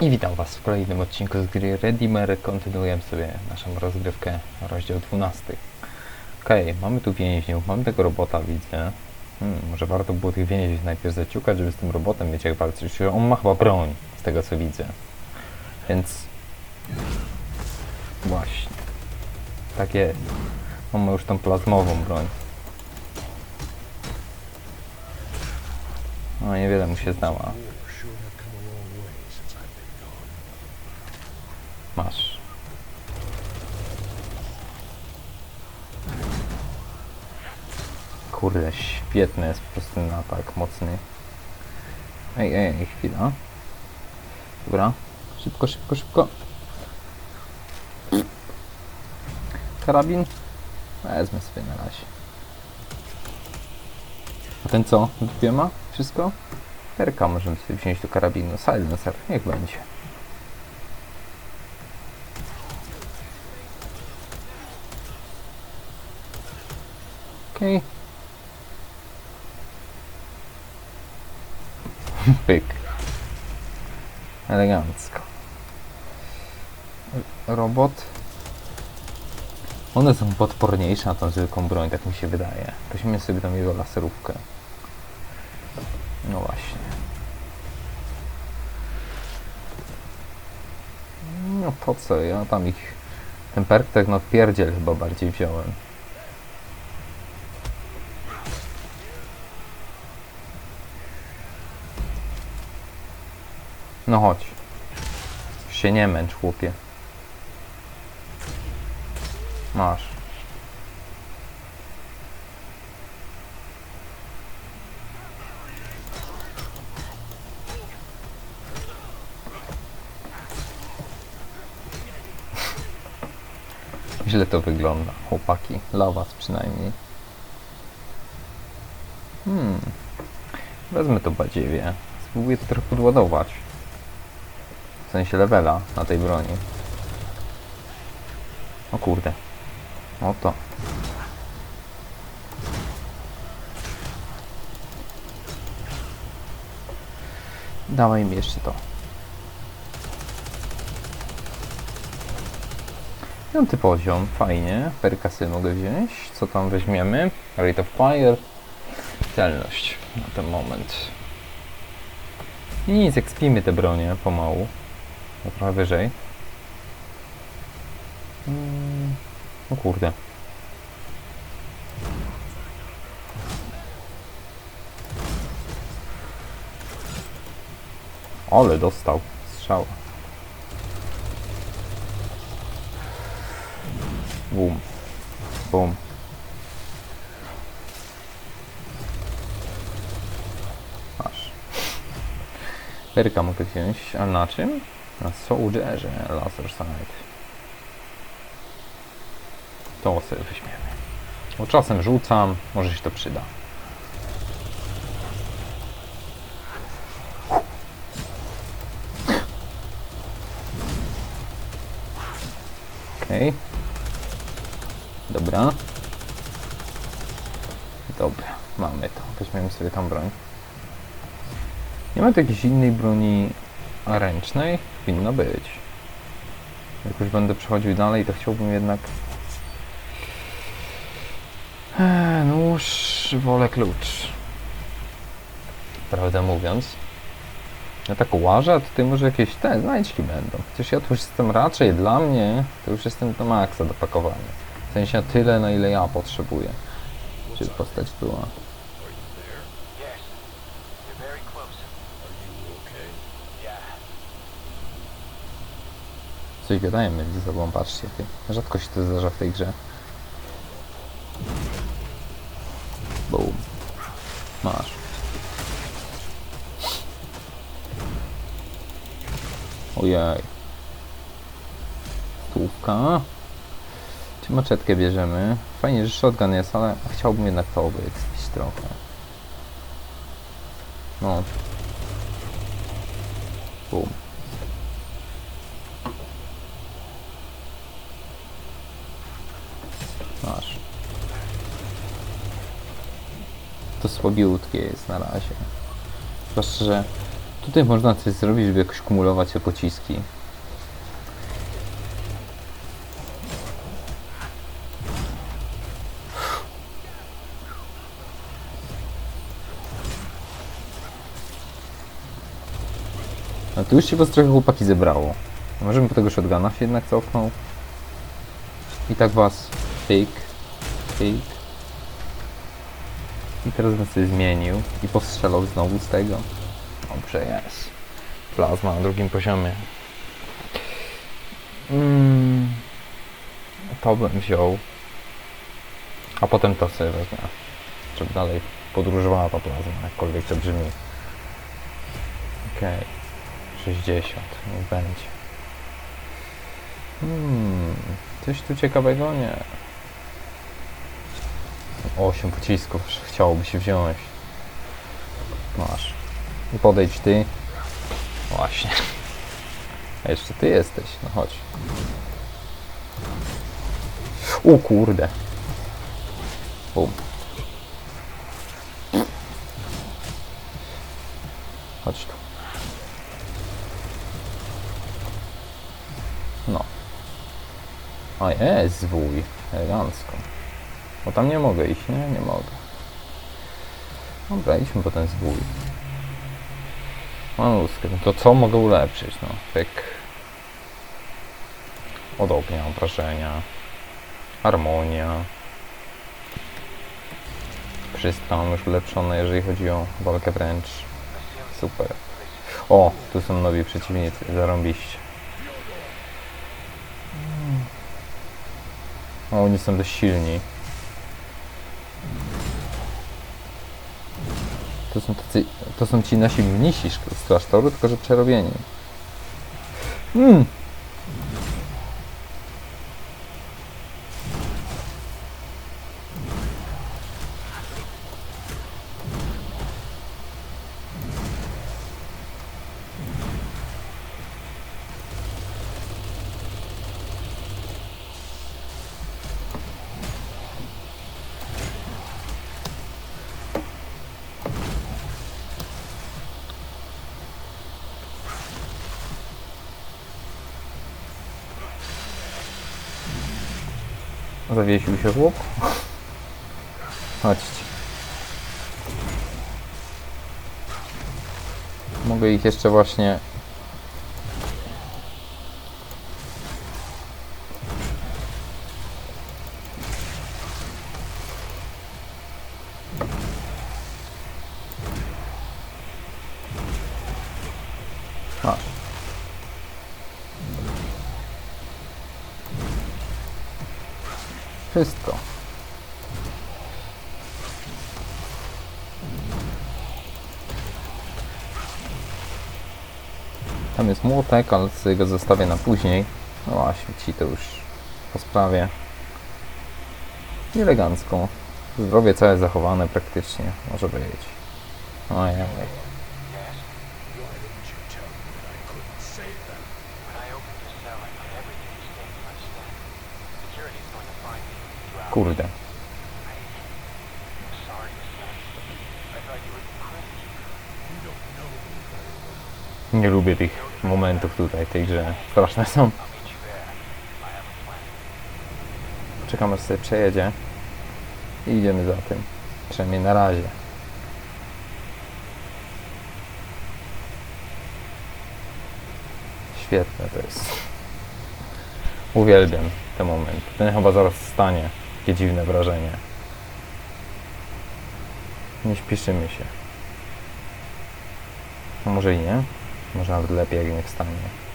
I witam Was w kolejnym odcinku z gry Redeemer. Kontynuujemy sobie naszą rozgrywkę, rozdział 12. Okej, mamy tu więźniów, mamy tego robota, widzę. Hmm, może warto było tych więźniów najpierw zaciukać, żeby z tym robotem mieć jak walczyć. On ma chyba broń, z tego co widzę. Więc... Właśnie. Tak jest. On ma już tą plazmową broń. No niewiele mu się zdała. Masz. Kurde, świetny jest po prostu ten atak, mocny. Ej, ej, ej, chwila. Dobra, szybko, szybko, szybko. Karabin? Wezmę sobie na razie. A ten co? Dwie ma? Wszystko? Perka możemy sobie wziąć do karabinu. Silencer, niech będzie. Okej. Pyk. Elegancko. Robot. One są podporniejsze na tą zwykłą broń, tak mi się wydaje. Weźmy sobie tam jego laserówkę. No właśnie. No po co? Ja tam ich... Ten perk tak no pierdziel chyba bardziej wziąłem. No chodź. Się nie męcz, chłopie. Masz. Źle to wygląda, chłopaki. Dla was przynajmniej. Hmm. Wezmę to badziewie. Spróbuję to trochę podładować. Sensie levela na tej broni. O kurde. Oto. Dawaj mi jeszcze to. Piąty poziom, fajnie. Perkasy mogę wziąć. Co tam weźmiemy? Rate of fire. Celność na ten moment. I nic, ekspimy te bronie pomału. No, trochę wyżej. Mm, o kurde. Ale dostał strzała. Bum. Bum. Masz. Perka mogę wziąć, a na czym? Na Soldierze Laser Sight. To sobie weźmiemy. Bo czasem rzucam, może się to przyda. Okej. Dobra. Dobra, mamy to. Weźmiemy sobie tą broń. Nie ma tu jakiejś innej broni ręcznej? Winno być. Jak już będę przechodził dalej, to chciałbym jednak... Eee, nóż, wolę klucz. Prawdę mówiąc. Ja tak łażę, a tutaj może jakieś te znajdźki będą. Chociaż ja tu już jestem raczej dla mnie, to już jestem do maksa do pakowania. W sensie tyle, na ile ja potrzebuję. Żeby postać była. Coś gadają między sobą, patrzcie. Rzadko się to zdarza w tej grze. Boom. Masz. Ojej. Stówka. Czy maczetkę bierzemy? Fajnie, że shotgun jest, ale chciałbym jednak to być trochę. No. Boom. Masz. To słabiutkie jest na razie. Zwłaszcza, że Tutaj można coś zrobić, żeby jakoś kumulować te pociski. No tu już się prostu trochę chłopaki zebrało. Może bym po tego shotguna się jednak cofnął. I tak was pyk, pyk. I teraz bym sobie zmienił i postrzelał znowu z tego. Dobrze jest. Plazma na drugim poziomie. Mm, to bym wziął. A potem to sobie wezmę. Żeby dalej podróżowała ta plazma, jakkolwiek to brzmi. Okej. 60, niech będzie. Hmm, coś tu ciekawego? Nie. 8 pocisków chciałoby się wziąć. Masz. I podejdź ty. Właśnie. A jeszcze ty jesteś, no chodź. O kurde. Bum. Chodź tu. No. A jest zwój. Elegancko. Bo tam nie mogę iść, nie? Nie mogę. Dobra, idźmy po ten zwój. Manuskę. No to co mogę ulepszyć? No, pyk. Od ognia, obrażenia. Harmonia. Wszystko mam już ulepszone, jeżeli chodzi o walkę wręcz. Super. O, tu są nowi przeciwnicy, zarąbiście. O, oni są dość silni. To są tacy, to są ci nasi mnisi z klasztoru, tylko że przerobieni. Mm. Zawiesił się chłop. Chodźcie. Mogę ich jeszcze właśnie... Wszystko. Tam jest młotek, ale go zostawię na później. No a świeci to już po sprawie. Elegancko. Zdrowie całe zachowane praktycznie. Może być. Ojej. Well. Nie lubię tych momentów tutaj w tej grze. Straszne są. Czekam aż sobie przejedzie. I idziemy za tym. Przynajmniej na razie. Świetne to jest. Uwielbiam ten moment. Ten chyba zaraz stanie. Takie dziwne wrażenie. Nie śpieszymy się. Może i nie. Może nawet lepiej jak nie wstanie.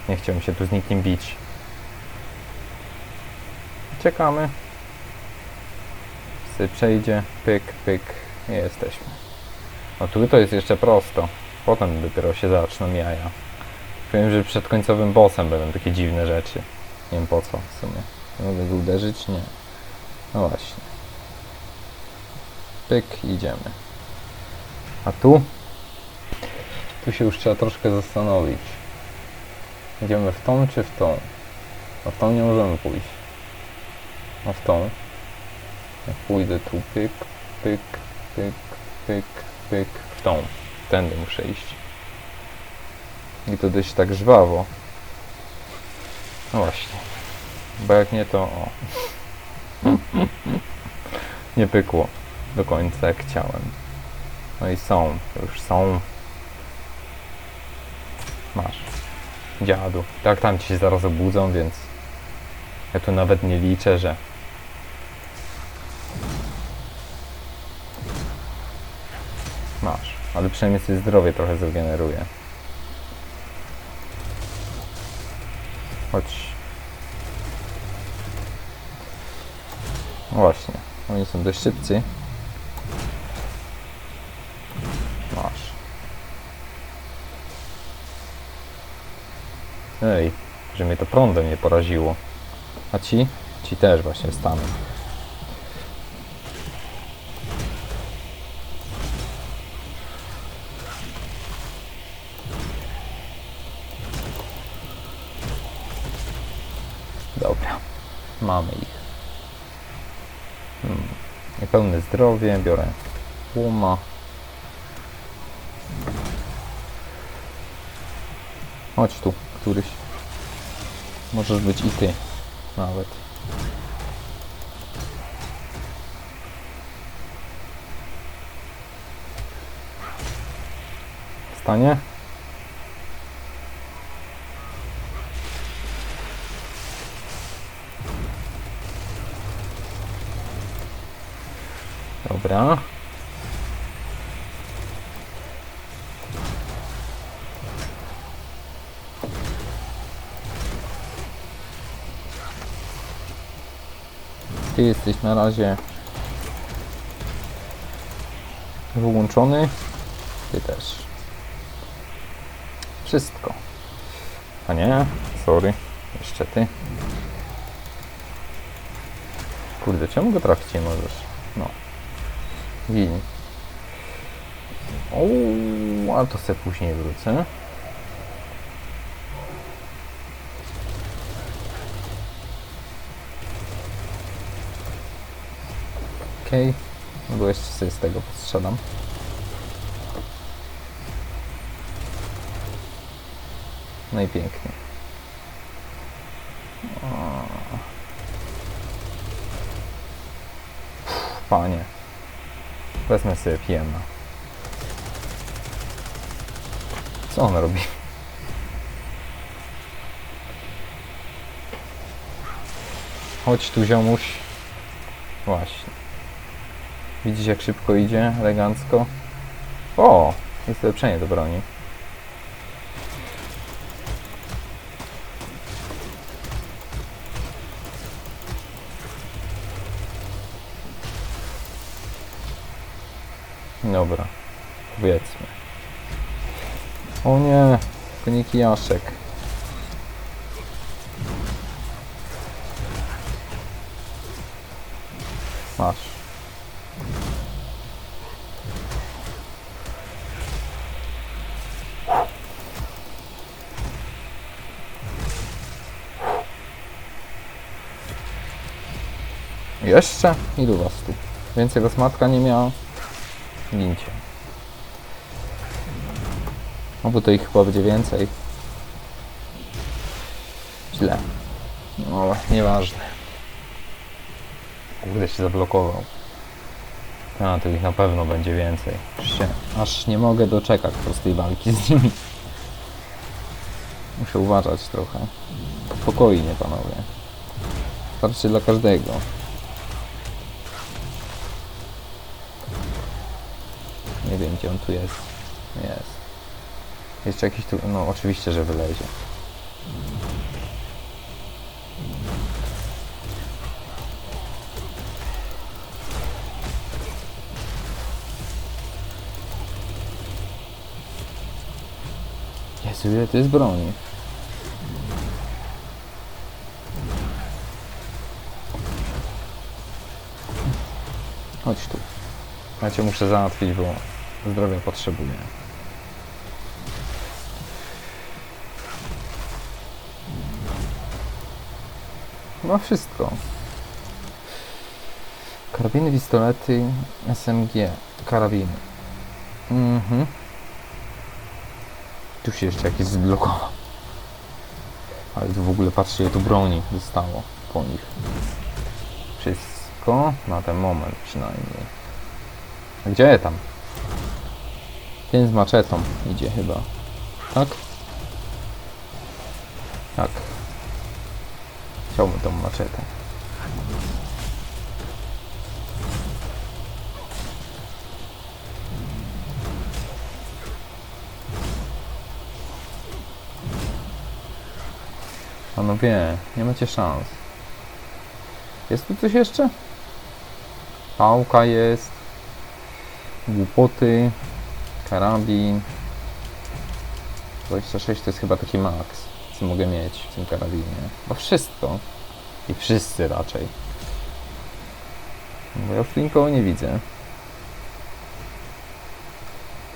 Nie chciałbym się tu z nikim bić. Czekamy. Sobie przejdzie, pyk, pyk jesteśmy. No tu to jest jeszcze prosto. Potem dopiero się zaczną jaja. Powiem, że przed końcowym bossem będą takie dziwne rzeczy. Nie wiem po co w sumie. Mogę go uderzyć? Nie. No właśnie. Pyk, idziemy. A tu? Tu się już trzeba troszkę zastanowić. Idziemy w tą czy w tą? A w tą nie możemy pójść. A w tą? Jak pójdę tu, pyk, pyk, pyk, pyk, pyk, w tą. Tędy muszę iść. I to dość tak żwawo. No właśnie. Bo jak nie to... O. nie pykło do końca jak chciałem. No i są, już są. Masz. Dziadu. Tak tam ci się zaraz obudzą, więc ja tu nawet nie liczę, że masz. Ale przynajmniej sobie zdrowie trochę zregeneruje. Chodź. Właśnie. Oni są dość szybcy. Masz. Ej, że mnie to prądem nie poraziło. A ci? Ci też właśnie staną. Dobra, mamy ich. Hmm. Niepełne zdrowie, biorę łuma. Chodź tu, któryś. Możesz być i ty, nawet. Stanie? Dobra. Ty jesteś na razie wyłączony. Ty też. Wszystko. A nie, sorry. Jeszcze ty. Kurde, czemu go trafić nie możesz? No. Gin. O, ale to sobie później wrócę. Okej, okay. bo jeszcze sobie z tego postrzelam. No i pięknie. Panie. Wezmę sobie pijemna. Co on robi? Chodź tu ziomuś. Właśnie. Widzisz jak szybko idzie, elegancko. O! Jest ulepszenie do broni. Nie, koniki Jaszek. Masz. Jeszcze? Ilu was tu? Więcej was matka nie miała? Gincie. No bo to ich chyba będzie więcej. Źle. No, nieważne. Kurde się zablokował. A, to ich na pewno będzie więcej. Się, aż nie mogę doczekać prostej walki z nimi. Muszę uważać trochę. Spokojnie, panowie. Starcie dla każdego. Nie wiem, gdzie on tu jest. Jest. Jeszcze jakiś tu... No, oczywiście, że wylezie. Jezu, ile to jest broni. Chodź tu. Ja cię muszę załatwić, bo zdrowia potrzebuję. No wszystko. Karabiny, pistolety, SMG, karabiny. Mhm. tu się jeszcze jakieś zblokował. Ale tu w ogóle patrzcie, ile tu broni zostało po nich. Wszystko na ten moment przynajmniej. Gdzie tam? Ten z maczetą idzie chyba. Tak? Tak. Chciałbym tą maczetę. Panowie, nie macie szans. Jest tu coś jeszcze? Pałka jest. Głupoty. Karabin. 26 to jest chyba taki max, co mogę mieć w tym karabinie. No wszystko. I wszyscy raczej. Bo ja nikogo nie widzę.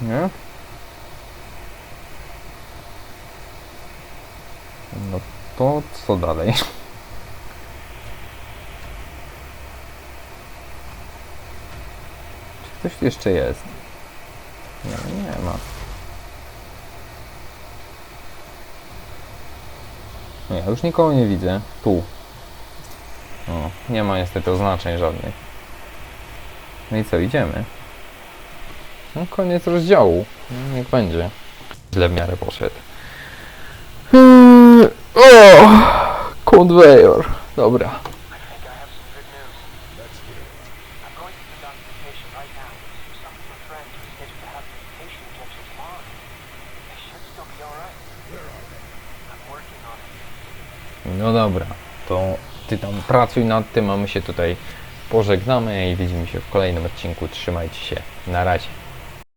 Nie? No to co dalej? Czy ktoś jeszcze jest? Nie ma. Nie, już nikogo nie widzę. Tu. O, nie ma niestety oznaczeń żadnych. No i co, idziemy? No koniec rozdziału. Niech będzie. Źle w miarę poszedł. Hmm, o! Conveyor. Dobra. Pracuj nad tym, a my się tutaj pożegnamy i widzimy się w kolejnym odcinku. Trzymajcie się. Na razie.